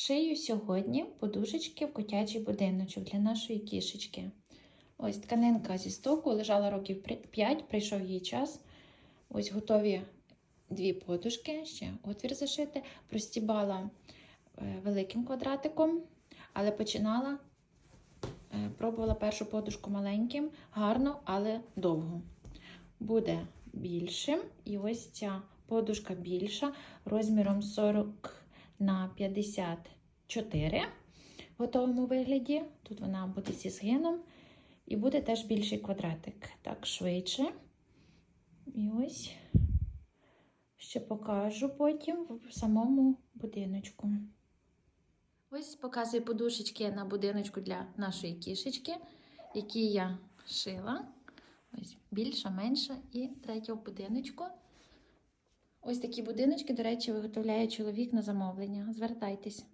Шию сьогодні подушечки в котячий будиночок для нашої кішечки. Ось тканинка зі стоку лежала років 5, прийшов її час. Ось готові дві подушки, ще отвір зашити. Простібала е, великим квадратиком, але починала, е, пробувала першу подушку маленьким, гарно, але довго. Буде більшим. І ось ця подушка більша розміром 40 на 54 в готовому вигляді. Тут вона буде зі згином. І буде теж більший квадратик. Так, швидше. І ось ще покажу потім в самому будиночку. Ось показую подушечки на будиночку для нашої кішечки, які я шила. Ось більша, менша і третя в будиночку. Ось такі будиночки, до речі, виготовляє чоловік на замовлення. Звертайтесь.